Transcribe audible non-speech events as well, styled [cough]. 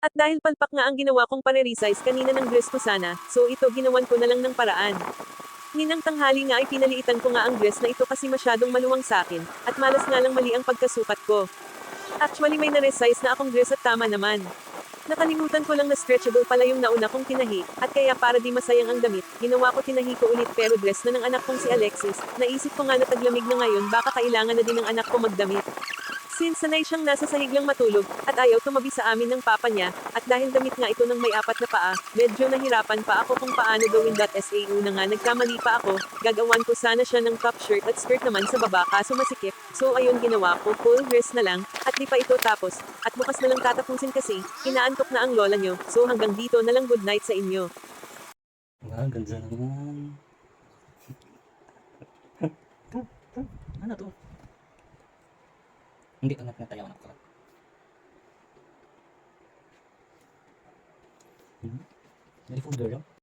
At dahil palpak nga ang ginawa kong pare-resize kanina ng dress ko sana, so ito ginawan ko na lang ng paraan. Ninang tanghali nga ay pinaliitan ko nga ang dress na ito kasi masyadong maluwang sa akin, at malas nga lang mali ang pagkasukat ko. Actually may na-resize na akong dress at tama naman. Nakalimutan ko lang na stretchable pala yung nauna kong tinahi, at kaya para di masayang ang damit, ginawa ko tinahi ko ulit pero dress na ng anak kong si Alexis, naisip ko nga na taglamig na ngayon baka kailangan na din ng anak ko magdamit. Since sanay siyang nasa sahig lang matulog, at ayaw tumabi sa amin ng papa niya, at dahil damit nga ito ng may apat na paa, medyo nahirapan pa ako kung paano gawin that SAU na nga nagkamali pa ako, gagawan ko sana siya ng top shirt at skirt naman sa baba kaso masikip, so ayun ginawa ko, full dress na lang, at di pa ito tapos, at bukas na lang tatapusin kasi, inaantok na ang lola nyo, so hanggang dito na lang good night sa inyo. Ah, ganda naman. [laughs] ano to? Hindi ko na pinatayawan ako. Hmm? Very folder yun.